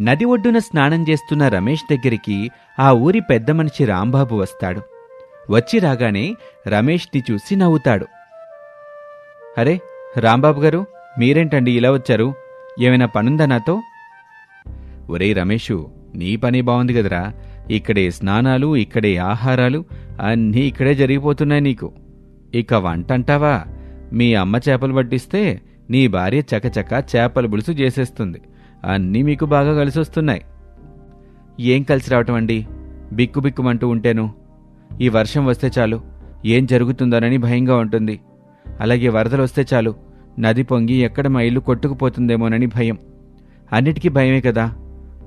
నది ఒడ్డున స్నానం చేస్తున్న రమేష్ దగ్గరికి ఆ ఊరి పెద్ద మనిషి రాంబాబు వస్తాడు. వచ్చి రాగానే రమేష్ని చూసి నవ్వుతాడు. అరే రాంబాబు గారు మీరేంటండి ఇలా వచ్చారు? ఏమైనా పనుందా నాతో? ఒరేయ్ రమేషు నీ పని బాగుంది కదరా. ఇక్కడే స్నానాలు ఇక్కడే ఆహారాలు అన్నీ ఇక్కడే జరిగిపోతున్నాయి నీకు. ఇక వంట అంటావా మీ అమ్మ చేపలు పట్టిస్తే నీ భార్య చకచక చేపల పులుసు చేసేస్తుంది. అన్నీ మీకు బాగా కలిసి వస్తున్నాయి ఏం కలిసి రావటం అండి? బిక్కు బిక్కుమంటూ ఉంటేను. ఈ వర్షం వస్తే చాలు. ఏం జరుగుతుందోనని భయంగా ఉంటుంది. అలాగే వరదలు వస్తే చాలు. నది పొంగి ఎక్కడ మా ఇల్లు కొట్టుకుపోతుందేమోనని భయం. అన్నిటికీ భయమే కదా.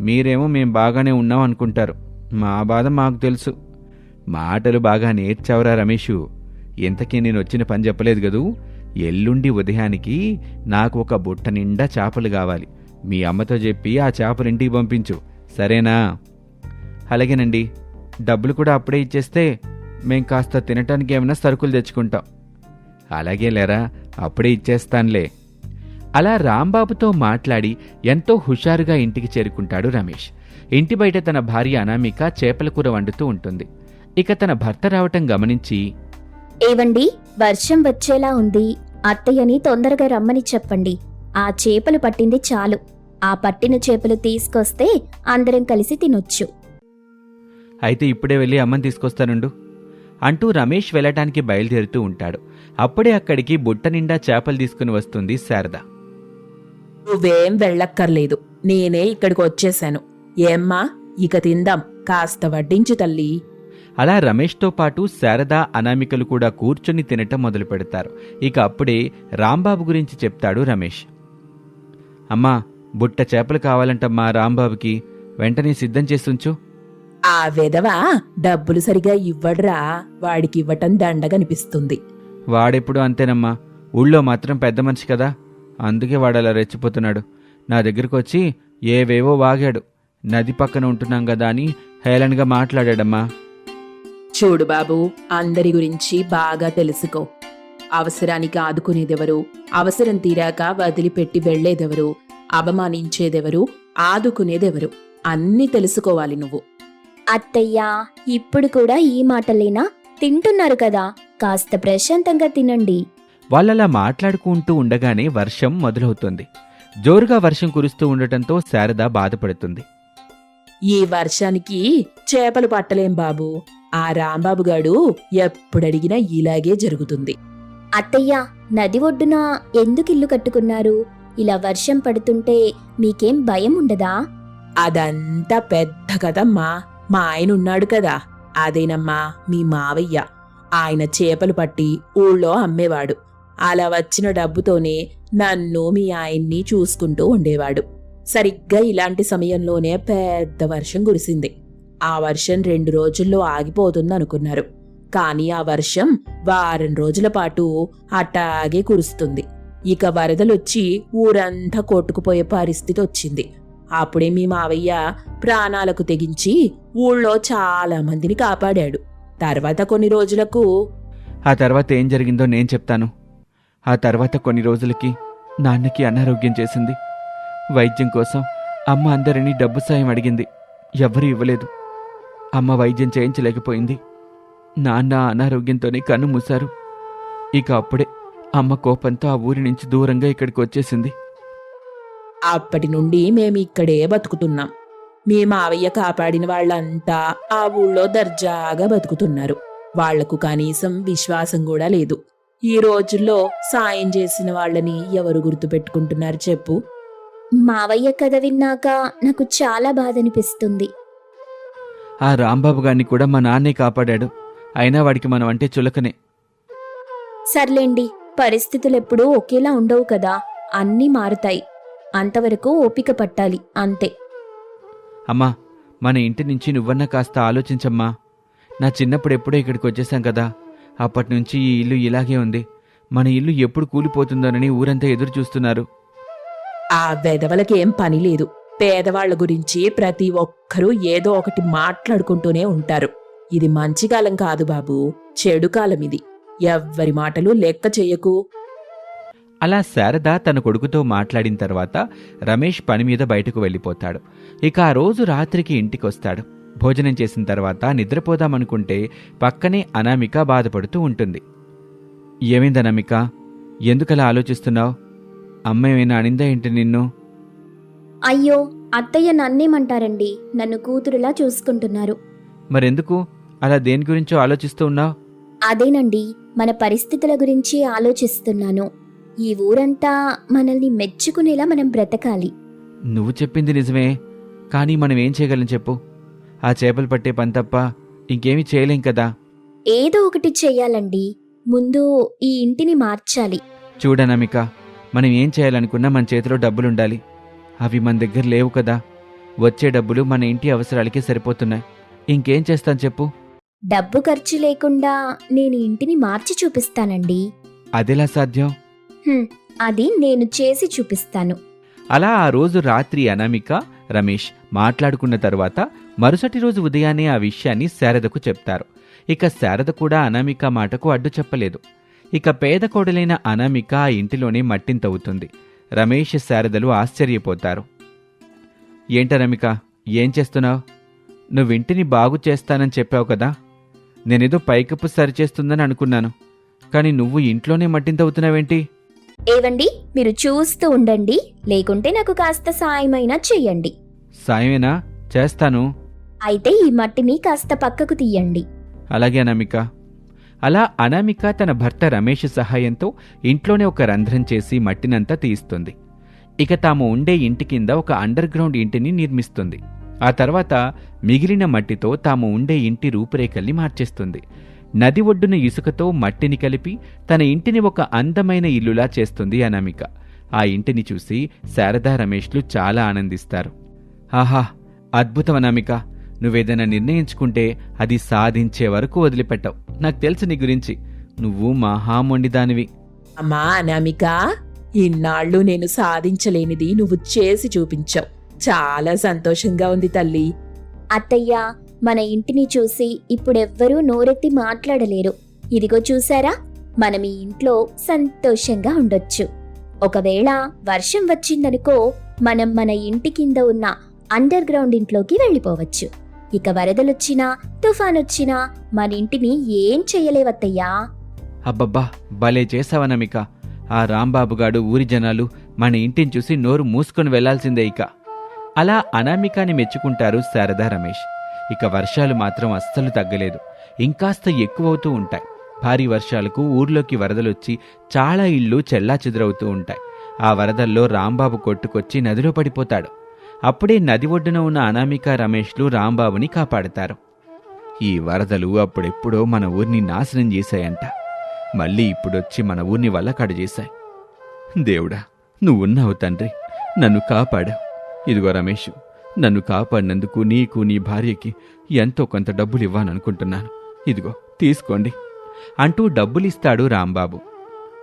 మీరేమో మేం బాగానే ఉన్నాం అనుకుంటారు. మా బాధ మాకు తెలుసు. మాటలు బాగా నేర్చావురా రమేషు. ఇంతకీ నేను వచ్చిన పని చెప్పలేదు కదూ? ఎల్లుండి ఉదయానికి నాకు ఒక బుట్ట నిండా చేపలు కావాలి. మీ అమ్మతో చెప్పి ఆ చేపను ఇంటికి పంపించు. సరేనా? అలాగేనండి. డబ్బులు కూడా అప్పుడే ఇచ్చేస్తే మేం కాస్త తినటానికి ఏమైనా సరుకులు తెచ్చుకుంటాం. అలాగే లేరా? అప్పుడే ఇచ్చేస్తానులే. అలా రాంబాబుతో మాట్లాడి ఎంతో హుషారుగా ఇంటికి చేరుకుంటాడు రమేష్. ఇంటి బయట తన భార్య అనామిక చేపల కూర వండుతూ ఉంటుంది. ఇక తన భర్త రావటం గమనించి ఏవండి వర్షం వచ్చేలా ఉంది. అత్తయ్యని తొందరగా రమ్మని చెప్పండి. ఆ చేపలు పట్టింది చాలు. ఆ పట్టిన చేపలు తీసుకొస్తే అందరం కలిసి తినొచ్చు. అయితే ఇప్పుడే వెళ్ళి అమ్మని తీసుకొస్తానుండు. అంటూ రమేష్ వెళ్ళటానికి బయలుదేరుతూ ఉంటాడు. అప్పుడే అక్కడికి బుట్ట నిండా చేపలు తీసుకుని వస్తుంది శారద. నువ్వేం వెళ్ళక్కర్లేదు. నేనే ఇక్కడికి వచ్చేశాను. ఏమ్మా ఇక తిందాం. కాస్త వడ్డించు తల్లి. అలా రమేష్తో పాటు శారద అనామికలు కూడా కూర్చొని తినటం మొదలు పెడతారు. ఇక అప్పుడే రాంబాబు గురించి చెప్తాడు రమేష్. అమ్మా బుట్ట చేపలు కావాలంటమ్మా రాంబాబుకి. వెంటనే సిద్ధం చేసుంచు ఆ విధవ డబ్బులు సరిగా ఇవ్వడ్రా. వాడికి ఇవ్వటం దండగనిపిస్తుంది వాడెప్పుడు అంతేనమ్మా. ఊళ్ళో మాత్రం పెద్ద మనిషి కదా. అందుకే వాడు అలా రెచ్చిపోతున్నాడు. నా దగ్గరకు వచ్చి ఏవేవో వాగాడు. నది పక్కన ఉంటున్నాం కదా అని హేళనగా మాట్లాడాడమ్మా. చూడు బాబు అందరి గురించి బాగా తెలుసుకో. అవసరానికి ఆదుకునేదెవరు? అవసరం తీరాక వదిలిపెట్టి వెళ్ళేదెవరు అవమానించేదెవరు ఆదుకునేదెవరు? అన్నీ తెలుసుకోవాలి నువ్వు. అత్తయ్యా ఇప్పుడు కూడా ఈ మాటలేనా? తింటున్నారు కదా కాస్త ప్రశాంతంగా తినండి. వాళ్ళలా మాట్లాడుకుంటూ ఉండగానే వర్షం మొదలవుతుంది. జోరుగా వర్షం కురుస్తూ ఉండటంతో శారద బాధపడుతుంది. ఈ వర్షానికి చేపలు పట్టలేం బాబు. ఆ రాంబాబు గాడు ఎప్పుడడిగినా ఇలాగే జరుగుతుంది. అత్తయ్య నది ఒడ్డున ఎందుకు ఇల్లు కట్టుకున్నారు? ఇలా వర్షం పడుతుంటే మీకేం భయం ఉండదా? అదంతా పెద్ద కదమ్మా. మా ఆయన ఉన్నాడు కదా. అదేనమ్మా మీ మావయ్య. ఆయన చేపలు పట్టి ఊళ్ళో అమ్మేవాడు. అలా వచ్చిన డబ్బుతోనే నన్ను మీ ఆయన్ని చూసుకుంటూ ఉండేవాడు. సరిగ్గా ఇలాంటి సమయంలోనే పెద్ద వర్షం కురిసింది. ఆ వర్షం రెండు రోజుల్లో ఆగిపోతుందనుకున్నారు. కానీ ఆ వర్షం వారం రోజుల పాటు అట్టాగే కురుస్తుంది. ఇక వరదలొచ్చి ఊరంతా కొట్టుకుపోయే పరిస్థితి వచ్చింది అప్పుడే మీ మావయ్య ప్రాణాలకు తెగించి ఊళ్ళో చాలా మందిని కాపాడాడు. తర్వాత కొన్ని రోజులకు ఆ తర్వాత ఏం జరిగిందో నేను చెప్తాను. ఆ తర్వాత కొన్ని రోజులకి నాన్నకి అనారోగ్యం చేసింది. వైద్యం కోసం అమ్మ అందరినీ డబ్బు సాయం అడిగింది. ఎవ్వరూ ఇవ్వలేదు. అమ్మ వైద్యం చేయించలేకపోయింది. నాన్న అనారోగ్యంతోనే కన్ను మూశారు. ఇక అప్పుడే అమ్మ కోపంతో ఆ ఊరి నుంచి దూరంగా ఇక్కడికి వచ్చేసింది. అప్పటి నుండి మేము ఇక్కడే బతుకుతున్నాం. మీ మావయ్య కాపాడిన వాళ్ళంతా ఆ ఊళ్ళో దర్జాగా బతుకుతున్నారు. వాళ్ళకు కనీసం విశ్వాసం కూడా లేదు. ఈ రోజుల్లో సాయం చేసిన వాళ్ళని ఎవరు గుర్తుపెట్టుకుంటున్నారు చెప్పు? మావయ్య కథ విన్నాక నాకు చాలా బాధ అనిపిస్తుంది ఆ రాంబాబు గారిని కూడా మా నాన్నే కాపాడాడు. అయినా వాడికి మనం అంటే చులకనే. సర్లేండి పరిస్థితులు ఎప్పుడూ ఒకేలా ఉండవు కదా. అన్నీ మారుతాయి. అంతవరకు ఓపిక పట్టాలి. అంతే. అమ్మా మన ఇంటి నుంచి నువ్వన్నా కాస్త ఆలోచించమ్మా. నా చిన్నప్పుడు ఎప్పుడో ఇక్కడికి వచ్చేసాం కదా. అప్పటి నుంచి ఈ ఇల్లు ఇలాగే ఉంది. మన ఇల్లు ఎప్పుడు కూలిపోతుందోనని ఊరంతా ఎదురు చూస్తున్నారు. ఆ వెధవలకేం పని లేదు. పేదవాళ్ళ గురించి ప్రతి ఒక్కరూ ఏదో ఒకటి మాట్లాడుకుంటూనే ఉంటారు. ఇది మంచి కాలం కాదు బాబు. చెడు కాలం ఇది. ఎవ్వరి మాటలు లెక్క చెయ్యకు అలా శారద తన కొడుకుతో మాట్లాడిన తర్వాత రమేష్ పని మీద బయటకు వెళ్ళిపోతాడు. ఇక ఆ రోజు రాత్రికి ఇంటికొస్తాడు. భోజనం చేసిన తర్వాత నిద్రపోదామనుకుంటే పక్కనే అనామిక బాధపడుతూ ఉంటుంది. ఏమైంది అనామిక? ఎందుకలా ఆలోచిస్తున్నావు? అమ్మ ఏమైనా అనిందా ఏంటి నిన్ను? అయ్యో అత్తయ్య నన్నేమంటారండి? నన్ను కూతురులా చూసుకుంటున్నారు. మరెందుకు? అలా దేని గురించో ఆలోచిస్తూ ఉన్నావు? అదేనండి మన పరిస్థితుల గురించి ఆలోచిస్తున్నాను. ఈ ఊరంతా మనల్ని మెచ్చుకునేలా మనం బ్రతకాలి. నువ్వు చెప్పింది నిజమే కానీ మనం ఏం చేయగలం చెప్పు. ఆ చేపలు పట్టే పని తప్ప ఇంకేమీ చేయలేం కదా. ఏదో ఒకటి చెయ్యాలండి ముందు ఈ ఇంటిని మార్చాలి. చూడనమిక మనం ఏం చేయాలనుకున్నా మన చేతిలో డబ్బులుండాలి. అవి మన దగ్గర లేవు కదా. వచ్చే డబ్బులు మన ఇంటి అవసరాలకే సరిపోతున్నాయి. ఇంకేం చేస్తాను చెప్పు? డబ్బు ఖర్చు లేకుండా నేను ఇంటిని మార్చి చూపిస్తానండి. అదెలా సాధ్యం? హ్మ్, అది నేను చేసి చూపిస్తాను. అలా ఆ రోజు రాత్రి అనామిక రమేష్ మాట్లాడుకున్న తరువాత మరుసటి రోజు ఉదయాన్నే ఆ విషయాన్ని శారదకు చెప్తారు. ఇక శారద కూడా అనామిక మాటకు అడ్డు చెప్పలేదు. ఇక పేద కోడలైన అనామిక ఆ ఇంటిలోనే మట్టింతవుతుంది రమేష్ శారదలు ఆశ్చర్యపోతారు. ఏంటనామిక ఏం చేస్తున్నావు? నువ్వు ఇంటిని బాగు చేస్తానని చెప్పావు కదా? నేనేదో పైకప్పు సరిచేస్తుందని అనుకున్నాను. కానీ నువ్వు ఇంట్లోనే మట్టింతవుతున్నావేంటి ఏవండి? మీరు చూస్తూ ఉండండి. లేకుంటే నాకు కాస్త సాయమైనా చెయ్యండి. సాయమేనా? చేస్తాను. అయితే ఈ మట్టిని కాస్త పక్కకు తీయండి. అలాగే అనామిక. అలా అనామిక తన భర్త రమేష్ సహాయంతో ఇంట్లోనే ఒక రంధ్రం చేసి మట్టినంతా తీయిస్తుంది. ఇక తాము ఉండే ఇంటి కింద ఒక అండర్ గ్రౌండ్ ఇంటిని నిర్మిస్తుంది. ఆ తర్వాత మిగిలిన మట్టితో తాము ఉండే ఇంటి రూపురేఖల్ని మార్చేస్తుంది. నది ఒడ్డున ఇసుకతో మట్టిని కలిపి తన ఇంటిని ఒక అందమైన ఇల్లులా చేస్తుంది అనామిక. ఆ ఇంటిని చూసి శారదా రమేష్లు చాలా ఆనందిస్తారు. ఆహా అద్భుతం అనామిక. నువ్వేదైనా నిర్ణయించుకుంటే అది సాధించే వరకు వదిలిపెట్టవు. నాకు తెలుసు నీ గురించి. నువ్వు మహామొండిదానివి అమ్మా అనామిక ఇన్నాళ్ళు నేను సాధించలేనిది నువ్వు చేసి చూపించావు. చాలా సంతోషంగా ఉంది తల్లి. అత్తయ్య మన ఇంటిని చూసి ఇప్పుడెవ్వరూ నోరెత్తి మాట్లాడలేరు. ఇదిగో చూసారా? మనం ఈ ఇంట్లో సంతోషంగా ఉండొచ్చు. ఒకవేళ వర్షం వచ్చిందనుకో మనం మన ఇంటి కింద ఉన్న అండర్ గ్రౌండ్ ఇంట్లోకి వెళ్ళిపోవచ్చు. ఇక వరదలొచ్చినా తుఫానొచ్చినా మన ఇంటిని ఏం చెయ్యలేవత్తయ్యా అబ్బబ్బా భలే చేసావనమిక. ఆ రాంబాబుగాడు ఊరి జనాలు మన ఇంటిని చూసి నోరు మూసుకొని వెళ్ళాల్సిందే ఇక. అలా అనామికాని మెచ్చుకుంటారు శారదా రమేష్. ఇక వర్షాలు మాత్రం అస్సలు తగ్గలేదు. ఇంకాస్త ఎక్కువవుతూ ఉంటాయి. భారీ వర్షాలకు ఊర్లోకి వరదలొచ్చి చాలా ఇళ్ళు చెల్లా చెదురవుతూ ఉంటాయి. ఆ వరదల్లో రాంబాబు కొట్టుకొచ్చి నదిలో పడిపోతాడు. అప్పుడే నది ఒడ్డున ఉన్న అనామిక రమేష్లు రాంబాబుని కాపాడతారు. ఈ వరదలు అప్పుడెప్పుడో మన ఊరిని నాశనం చేశాయంట. మళ్ళీ ఇప్పుడొచ్చి మన ఊరిని వల్లకాడు చేశాయి. దేవుడా నువ్వున్నావు తండ్రి. నన్ను కాపాడావు. ఇదిగో రమేష్ నన్ను కాపాడినందుకు నీకు నీ భార్యకి ఎంతో కొంత డబ్బులు ఇవ్వాలనుకుంటున్నాను ఇదిగో తీసుకోండి అంటూ డబ్బులిస్తాడు రాంబాబు.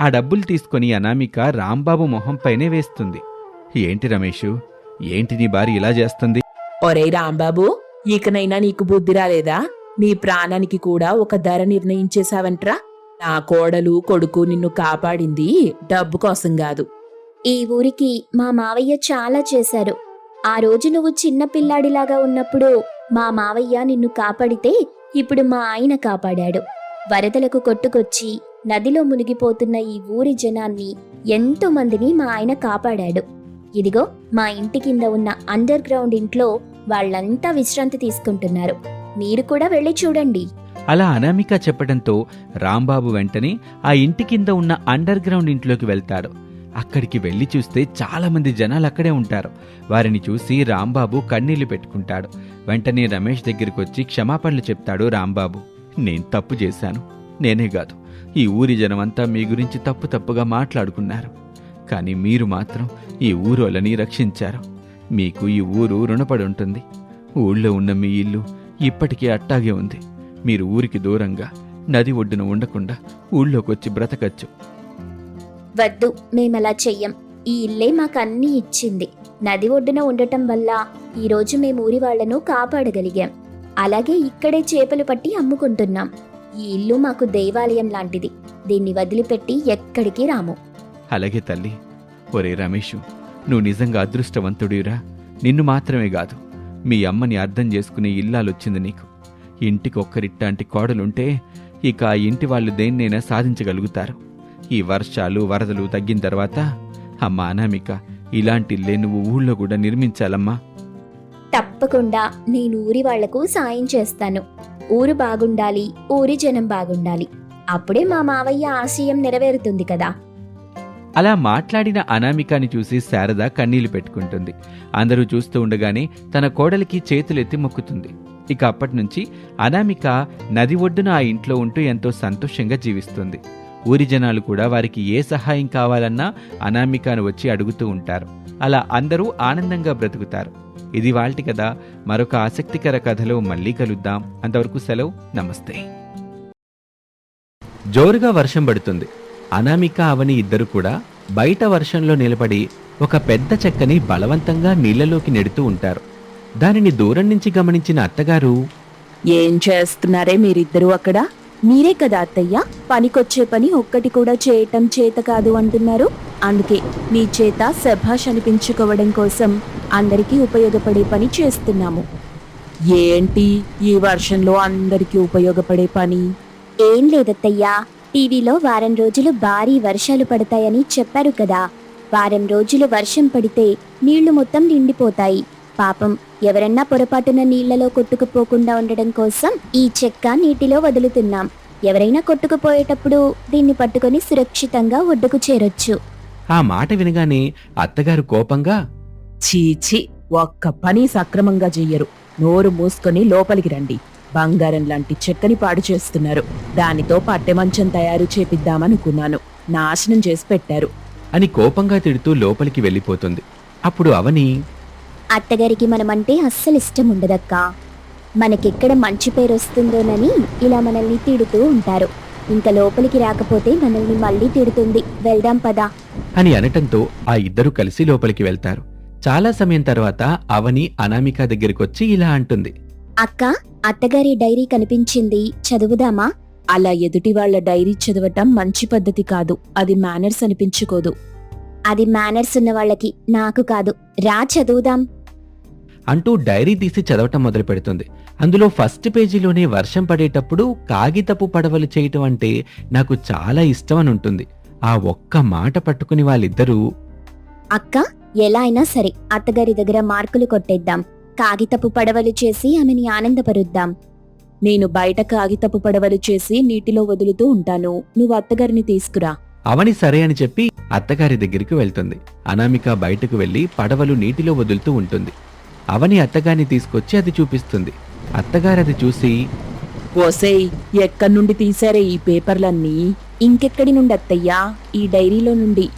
ఆ డబ్బులు తీసుకొని అనామిక రాంబాబు మొహంపైనే వేస్తుంది. ఏంటి రమేషు ఏంటి నీ భార్య ఇలా చేస్తుంది? ఒరే రాంబాబు ఇకనైనా నీకు బుద్ధి రాలేదా? నీ ప్రాణానికి కూడా ఒక ధర నిర్ణయించేశావంట్రా? నా కోడలు కొడుకు నిన్ను కాపాడింది డబ్బు కోసం కాదు. ఈ ఊరికి మా మావయ్య చాలా చేశారు. ఆ రోజు నువ్వు చిన్న పిల్లాడిలాగా ఉన్నప్పుడు మా మావయ్య నిన్ను కాపాడితే ఇప్పుడు మా ఆయన కాపాడాడు. వరదలకు కొట్టుకొచ్చి నదిలో మునిగిపోతున్న ఈ ఊరి జనాన్ని ఎంతో మందిని మా ఆయన కాపాడాడు. ఇదిగో మా ఇంటి కింద ఉన్న అండర్ గ్రౌండ్ ఇంట్లో వాళ్ళంతా విశ్రాంతి తీసుకుంటున్నారు. మీరు కూడా వెళ్ళి చూడండి. అలా అనామిక చెప్పడంతో రాంబాబు వెంటనే ఆ ఇంటి కింద ఉన్న అండర్ గ్రౌండ్ ఇంట్లోకి వెళ్తాడు. అక్కడికి వెళ్ళి చూస్తే చాలామంది జనాలు అక్కడే ఉంటారు. వారిని చూసి రాంబాబు కన్నీళ్ళు పెట్టుకుంటాడు. వెంటనే రమేష్ దగ్గరికి వచ్చి క్షమాపణలు చెప్తాడు రాంబాబు. నేను తప్పు చేశాను. నేనే కాదు. ఈ ఊరి జనమంతా మీ గురించి తప్పు తప్పుగా మాట్లాడుకున్నారు. కానీ మీరు మాత్రం ఈ ఊరోళ్ళని రక్షించారు. మీకు ఈ ఊరు రుణపడి ఉంటుంది. ఊళ్ళో ఉన్న మీ ఇల్లు ఇప్పటికీ అట్టాగే ఉంది. మీరు ఊరికి దూరంగా నది ఒడ్డున ఉండకుండా ఊళ్ళోకొచ్చి బ్రతకచ్చు. వద్దు మేమలా చెయ్యం. ఈ ఇల్లే మాకన్నీ ఇచ్చింది. నది ఒడ్డున ఉండటం వల్ల ఈరోజు మేము ఊరి వాళ్ళను కాపాడగలిగాం. అలాగే ఇక్కడే చేపలు పట్టి అమ్ముకుంటున్నాం. ఈ ఇల్లు మాకు దేవాలయం లాంటిది. దీన్ని వదిలిపెట్టి ఎక్కడికి రాము? అలాగే తల్లి. ఒరే రమేషు నువ్వు నిజంగా అదృష్టవంతుడిరా నిన్ను మాత్రమే కాదు మీ అమ్మని అర్థం చేసుకునే ఇల్లాలొచ్చింది నీకు. ఇంటికి ఒక్కరిట్టాంటి కోడలుంటే ఇక ఆ ఇంటి వాళ్ళు దేన్నైనా సాధించగలుగుతారు. ఈ వర్షాలు వరదలు తగ్గిన తర్వాత అమ్మ అనామిక ఇలాంటి ఇల్లే నువ్వు ఊళ్ళో కూడా నిర్మించాలమ్మా. తప్పకుండా నేను ఊరి వాళ్ళకు సాయం చేస్తాను. ఊరు బాగుండాలి ఊరి జనం బాగుండాలి. అప్పుడే మా మావయ్య ఆశయం నెరవేరుతుంది కదా. అలా మాట్లాడిన అనామికాని చూసి శారద కన్నీళ్ళు పెట్టుకుంటుంది. అందరూ చూస్తూ ఉండగానే తన కోడలికి చేతులెత్తి మొక్కుతుంది. ఇక అప్పటి నుంచి అనామిక నది ఒడ్డున ఆ ఇంట్లో ఉంటూ ఎంతో సంతోషంగా జీవిస్తుంది. ఊరి జనాలు కూడా వారికి ఏ సహాయం కావాలన్నా అనామికాను వచ్చి అడుగుతూ ఉంటారు. అలా అందరూ ఆనందంగా బ్రతుకుతారు. ఇది వాల్టి కదా మరొక ఆసక్తికర కథలో మళ్ళీ కలుద్దాం. అంతవరకు సెలవు. నమస్తే. జోరుగా వర్షం పడుతుంది. అనామిక అవని ఇద్దరు కూడా బయట వర్షంలో నిలబడి ఒక పెద్ద చెక్కని బలవంతంగా నీళ్ళలోకి నెడుతూ ఉంటారు. దానిని దూరం నుంచి గమనించిన అత్తగారు ఏం చేస్తున్నారే మీరిద్దరూ అక్కడ? మీరే కదా అత్తయ్య? పనికొచ్చే పని ఒక్కటి కూడా చేయటం చేత కాదు అంటున్నారు. అందుకే మీ చేత శభాష్ అనిపించుకోవడం కోసం అందరికీ ఉపయోగపడే పని చేస్తున్నాము. ఏంటి ఈ వర్షంలో అందరికీ ఉపయోగపడే పని? ఏం లేదత్తయ్యా. టీవీలో వారం రోజులు భారీ వర్షాలు పడతాయని చెప్పారు కదా. వారం రోజులు వర్షం పడితే నీళ్ళు మొత్తం నిండిపోతాయి. పాపం ఎవరన్నా పొరపాటున నీళ్ళలో కొట్టుకుపోకుండా ఉండడం కోసం ఈ చెక్క నీటిలో వదులుతున్నాం. ఎవరైనా కొట్టుకుపోయేటప్పుడు దీన్ని పట్టుకొని సురక్షితంగా ఒడ్డుకు చేరొచ్చు. ఆ మాట వినగానే అత్తగారు కోపంగా చీచి ఒక్క పని సక్రమంగా చెయ్యరు నోరు మూసుకొని లోపలికి రండి. బంగారం లాంటి చెక్కని పాడు చేస్తున్నారు. దానితో పట్టెమంచం తయారు చేపిద్దామనుకున్నాను. నాశనం చేసి పెట్టారు. అని కోపంగా తిడుతూ లోపలికి వెళ్ళిపోతుంది. అప్పుడు అవని అత్తగారికి మనమంటే అస్సలు ఇష్టం ఉండదక్కా. మనకెక్కడ మంచి పేరు వస్తుందోనని ఇలా మనల్ని తిడుతూ ఉంటారు. ఇంకా లోపలికి రాకపోతే మనల్ని మళ్ళీ తిడుతుంది. వెళ్దాం పదా. అని అనటంతో ఆ ఇద్దరు కలిసి లోపలికి వెళ్తారు. చాలా సమయం తర్వాత అవని అనామిక దగ్గరికొచ్చి ఇలా అంటుంది. అక్క అత్తగారి డైరీ కనిపించింది. చదువుదామా? అలా ఎదుటి వాళ్ళ డైరీ చదవటం మంచి పద్ధతి కాదు. అది మేనర్స్ అనిపించుకోదు. అది మేనర్స్ ఉన్న వాళ్ళకి నాకు కాదు. రా చదువుదాం. అంటూ డైరీ తీసి చదవటం మొదలు పెడుతుంది. అందులో ఫస్ట్ పేజీలోనే వర్షం పడేటప్పుడు కాగితపు పడవలు చేయటం అంటే నాకు చాలా ఇష్టం అని ఉంటుంది. ఆ ఒక్క మాట పట్టుకుని వాళ్ళిద్దరూ అక్క ఎలా అయినా సరే అత్తగారి దగ్గర మార్కులు కొట్టేద్దాం. కాగితపు పడవలు చేసి ఆమెని ఆనందపరుద్దాం. నేను బయట కాగితపు పడవలు చేసి నీటిలో వదులుతూ ఉంటాను. నువ్వు అత్తగారిని తీసుకురా. అవని సరే అని చెప్పి అత్తగారి దగ్గరికి వెళ్తుంది. అనామిక బయటకు వెళ్ళి పడవలు నీటిలో వదులుతూ ఉంటుంది. అవని అత్తగారిని తీసుకొచ్చి అది చూపిస్తుంది. అత్తగారు అది చూసి ఓసేయ్ ఎక్కడి నుండి తీశారే ఈ పేపర్లన్నీ? ఇంకెక్కడి నుండి అత్తయ్యా ఈ డైరీలో నుండి.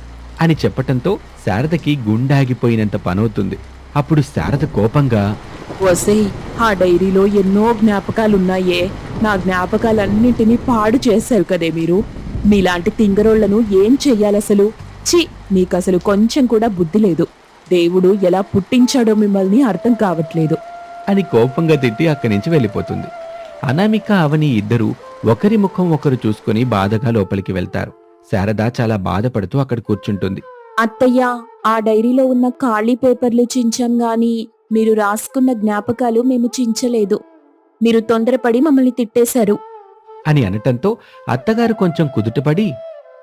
అని చెప్పటంతో శారదకి గుండాగిపోయినంత పనవుతుంది. అప్పుడు శారద కోపంగా ఓసేయ్ ఆ డైరీలో ఎన్నో జ్ఞాపకాలున్నాయే. నా జ్ఞాపకాలన్నింటినీ పాడు చేశారు కదే మీరు. మీలాంటి తింగరోళ్ళను ఏం చెయ్యాలసలు? చి మీకసలు కొంచెం కూడా బుద్ధి లేదు. దేవుడు ఎలా పుట్టించాడో మిమ్మల్ని అర్థం కావట్లేదు. అని కోపంగా తిట్టి అక్కడి నుంచి వెళ్ళిపోతుంది. అనామిక అవని ఇద్దరు ఒకరి ముఖం ఒకరు చూసుకుని బాధగా లోపలికి వెళ్తారు. శారద చాలా బాధపడుతూ అక్కడ కూర్చుంటుంది. అత్తయ్య ఆ డైరీలో ఉన్న ఖాళీ పేపర్లు చించాం గాని మీరు రాసుకున్న జ్ఞాపకాలు మేము చించలేదు. మీరు తొందరపడి మమ్మల్ని తిట్టేశారు. అని అనటంతో అత్తగారు కొంచెం కుదుటపడి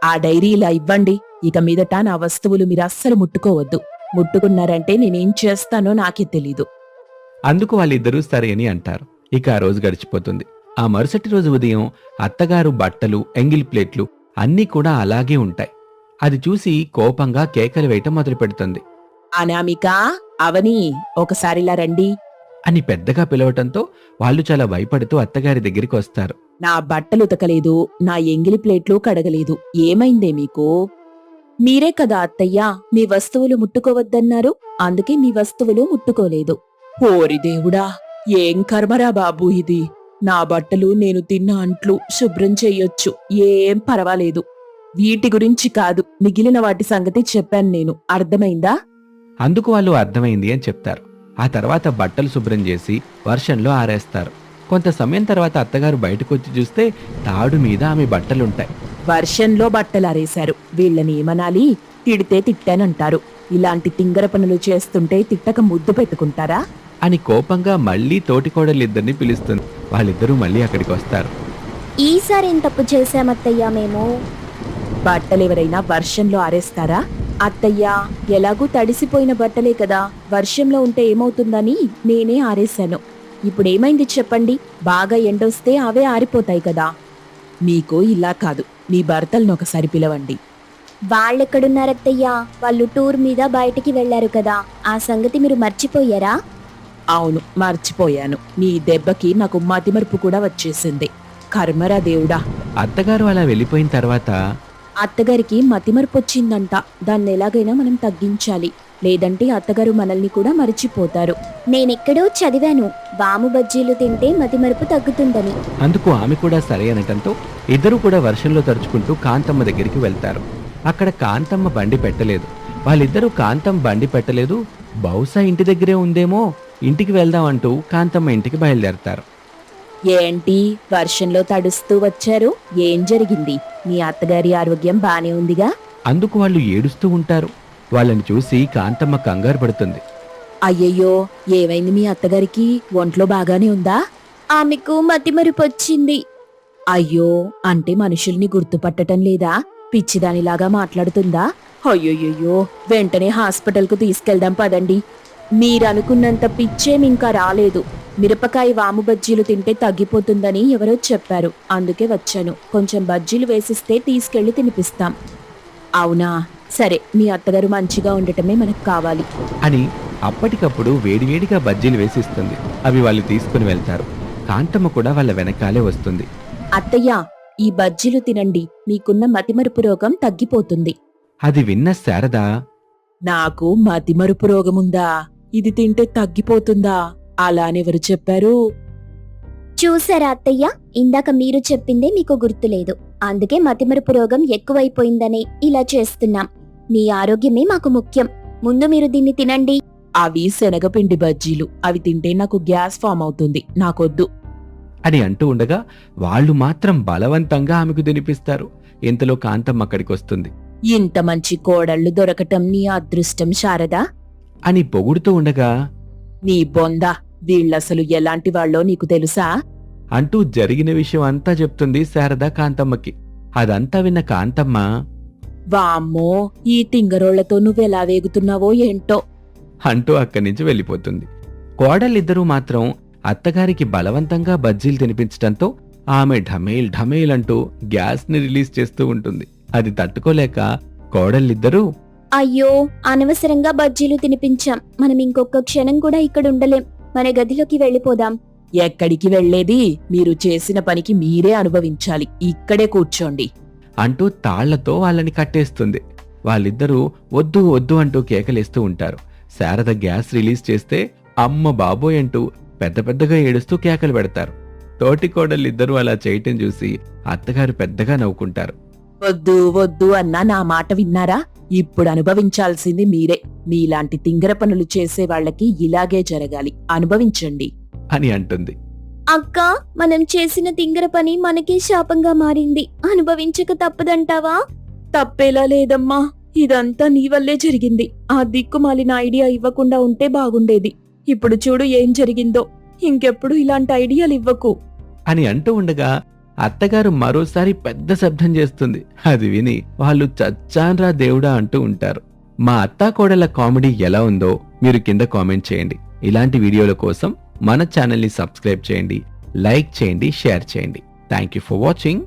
ఆ డైరీ ఇలా ఇవ్వండి. ఇక మీదట నా వస్తువులు మీరు అస్సలు ముట్టుకోవద్దు. ముట్టుకున్నారంటే నేనేం చేస్తానో నాకే తెలీదు. అందుకు వాళ్ళిద్దరూ సరే అని అంటారు. ఇక ఆ రోజు గడిచిపోతుంది. ఆ మరుసటి రోజు ఉదయం అత్తగారు బట్టలు ఎంగిల్ ప్లేట్లు అన్నీ కూడా అలాగే ఉంటాయి. అది చూసి కోపంగా కేకలు వేయటం మొదలు పెడుతుంది అనామిక అవని ఒకసారిలా రండి. అని పెద్దగా పిలవటంతో వాళ్ళు చాలా భయపడుతూ అత్తగారి దగ్గరికి వస్తారు. నా బట్టలు ఉతకలేదు నా ఎంగిలి ప్లేట్లు కడగలేదు. ఏమైందే మీకు? మీరే కదా అత్తయ్య మీ వస్తువులు ముట్టుకోవద్దన్నారు. అందుకే మీ వస్తువులు ముట్టుకోలేదు. ఓరి దేవుడా ఏం కర్మరా బాబు ఇది? నా బట్టలు నేను తిన్న అంట్లు శుభ్రం చెయ్యొచ్చు ఏం పర్వాలేదు. వీటి గురించి కాదు మిగిలిన వాటి సంగతి చెప్పాను నేను. అర్థమైందా? అందుకు వాళ్ళు అర్థమైంది అని చెప్తారు. ఆ తర్వాత బట్టలు శుభ్రం చేసి వర్షంలో ఆరేస్తారు. కొంత సమయం తర్వాత అత్తగారు బయటకు వచ్చి చూస్తే తాడు మీద ఆమె బట్టలుంటాయి. వర్షంలో బట్టలు ఆరేశారు. వీళ్ళని ఏమనాలి? తిడితే తిట్టానంటారు. ఇలాంటి తింగర పనులు చేస్తుంటే తిట్టక ముద్దు పెట్టుకుంటారా? అని కోపంగా మళ్ళీ తోటికోడలిద్దరిని పిలుస్తుంది. వాళ్ళిద్దరూ మళ్ళీ అక్కడికి వస్తారు ఈసారి ఏం తప్పు చేశామత్తయ్యా మేము? బట్టలు ఎవరైనా వర్షంలో ఆరేస్తారా? అత్తయ్య ఎలాగూ తడిసిపోయిన బట్టలే కదా వర్షంలో ఉంటే ఏమవుతుందని నేనే ఆరేశాను. ఇప్పుడేమైంది చెప్పండి బాగా ఎండొస్తే అవే ఆరిపోతాయి కదా. మీకు ఇలా కాదు మీ భర్తలను ఒకసారి పిలవండి. వాళ్ళెక్కడున్నారత్తయ్యా? వాళ్ళు టూర్ మీద బయటికి వెళ్ళారు కదా ఆ సంగతి మీరు మర్చిపోయారా? అవును మర్చిపోయాను. నీ దెబ్బకి నాకు మతిమరుపు కూడా వచ్చేసింది. కర్మరా దేవుడా. అత్తగారు అలా వెళ్ళిపోయిన తర్వాత అత్తగారికి మతిమరుపు వచ్చిందంట దాన్ని ఎలాగైనా మనం తగ్గించాలి. లేదంటే అత్తగారు మనల్ని కూడా మరిచిపోతారు. నేనెక్కడో చదివాను. వాము బజ్జీలు తింటే మతిమరుపు తగ్గుతుందని. అందుకు ఆమె కూడా సరే అనటంతో ఇద్దరు కూడా వర్షంలో తడుచుకుంటూ కాంతమ్మ దగ్గరికి వెళ్తారు. అక్కడ కాంతమ్మ బండి పెట్టలేదు. వాళ్ళిద్దరూ కాంతం బండి పెట్టలేదు. బహుశా ఇంటి దగ్గరే ఉందేమో ఇంటికి వెళ్దామంటూ కాంతమ్మ ఇంటికి బయలుదేరతారు. ఏంటి? వర్షంలో తడుస్తూ వచ్చారు. ఏం జరిగింది? మీ అత్తగారి ఆరోగ్యం బానే ఉందిగా? అందుకు వాళ్ళు ఏడుస్తూ ఉంటారు. వాళ్ళని చూసి కాంతమ్మ కంగారు పడుతుంది. అయ్యయ్యో ఏమైంది మీ అత్తగారికి? ఒంట్లో బాగానే ఉందా? ఆమెకు మతిమరుపు వచ్చింది అయ్యో అంటే మనుషుల్ని గుర్తుపట్టటం లేదా? పిచ్చిదానిలాగా మాట్లాడుతుందా? అయ్యోయ్యో వెంటనే హాస్పిటల్కు తీసుకెళ్దాం పదండి. మీరనుకున్నంత పిచ్చేం ఇంకా రాలేదు. మిరపకాయ వాము బజ్జీలు తింటే తగ్గిపోతుందని ఎవరో చెప్పారు. అందుకే వచ్చాను. కొంచెం బజ్జీలు వేసిస్తే తీసుకెళ్ళి తినిపిస్తాం. అవునా? సరే మీ అత్తగారు మంచిగా ఉండటమే మనకు కావాలి. అని అప్పటికప్పుడు వేడివేడిగా బజ్జీలు వేసిస్తుంది. అవి వాళ్ళు తీసుకుని వెళ్తారు. కాంతమ్మ కూడా వాళ్ళ వెనకాలే వస్తుంది. అత్తయ్య ఈ బజ్జీలు తినండి. మీకున్న మతిమరుపు రోగం తగ్గిపోతుంది. అది విన్న శారద నాకు మతిమరుపు రోగముందా? ఇది తింటే తగ్గిపోతుందా? అలానెవరు చెప్పారు? చూసారా అత్తయ్య? ఇందాక మీరు చెప్పిందే మీకు గుర్తులేదు. అందుకే మతిమరుపు రోగం ఎక్కువైపోయిందని ఇలా చేస్తున్నాం. మీ ఆరోగ్యమే మాకు ముఖ్యం. ముందు మీరు దీన్ని తినండి. అవి శనగపిండి బజ్జీలు. అవి తింటే నాకు గ్యాస్ ఫామ్ అవుతుంది. నాకొద్దు. అని అంటూ ఉండగా వాళ్ళు మాత్రం బలవంతంగా ఆమెకు తినిపిస్తారు. ఇంతలో కాంతమ్మ అక్కడికి వస్తుంది ఇంత మంచి కోడళ్ళు దొరకటం నీ అదృష్టం శారదా. అని పొగుడుతూ ఉండగా నీ బొంద వీళ్ళసలు ఎలాంటి వాళ్ళో నీకు తెలుసా? అంటూ జరిగిన విషయం అంతా చెప్తుంది శారద కాంతమ్మకి. అదంతా విన్న కాంతమ్మ వామ్మో ఈ తింగరోళ్ళతో నువ్వెలా వేగుతున్నావో ఏంటో? అంటూ అక్కడి నుంచి వెళ్ళిపోతుంది. కోడలిద్దరూ మాత్రం అత్తగారికి బలవంతంగా బజ్జీలు తినిపించటంతో ఆమె ఢమేల్ ఢమేల్ అంటూ గ్యాస్ని రిలీజ్ చేస్తూ ఉంటుంది. అది తట్టుకోలేక కోడలిద్దరూ అయ్యో అనవసరంగా బజ్జీలు తినిపించాం. మనం ఇంకొక క్షణం కూడా ఇక్కడ ఉండలేం. మన గదిలోకి వెళ్ళిపోదాం. ఎక్కడికి వెళ్ళేది మీరు చేసిన పనికి మీరే అనుభవించాలి. ఇక్కడే కూర్చోండి. అంటూ తాళ్ళతో వాళ్ళని కట్టేస్తుంది. వాళ్ళిద్దరూ వద్దు వద్దు అంటూ కేకలేస్తూ ఉంటారు. శారద గ్యాస్ రిలీజ్ చేస్తే అమ్మ బాబోయ్ అంటూ పెద్ద పెద్దగా ఏడుస్తూ కేకలు పెడతారు. తోటి కోడలిద్దరూ అలా చేయటం చూసి అత్తగారు పెద్దగా నవ్వుకుంటారు. వద్దు వద్దు అన్నా నా మాట విన్నారా? ఇప్పుడు అనుభవించాల్సింది మీరే. మీలాంటి తింగర పనులు చేసే వాళ్ళకి ఇలాగే జరగాలి. అనుభవించండి. అని అంటుంది. అక్క మనం చేసిన తింగర పని మనకే శాపంగా మారింది. అనుభవించక తప్పదంటావా? తప్పేలా లేదమ్మా. ఇదంతా నీ వల్లే జరిగింది. ఆ దిక్కుమాలిన ఐడియా ఇవ్వకుండా ఉంటే బాగుండేది. ఇప్పుడు చూడు ఏం జరిగిందో. ఇంకెప్పుడు ఇలాంటి ఐడియాలు ఇవ్వకు. అని అంటూ ఉండగా అత్తగారు మరోసారి పెద్ద శబ్దం చేస్తుంది. అది విని వాళ్ళు చచ్చాన్రా దేవుడా అంటూ ఉంటారు. మా అత్తా కోడల కామెడీ ఎలా ఉందో మీరు కింద కామెంట్ చేయండి. ఇలాంటి వీడియోల కోసం మన ఛానల్ని సబ్స్క్రైబ్ చేయండి లైక్ చేయండి షేర్ చేయండి. Thank you for watching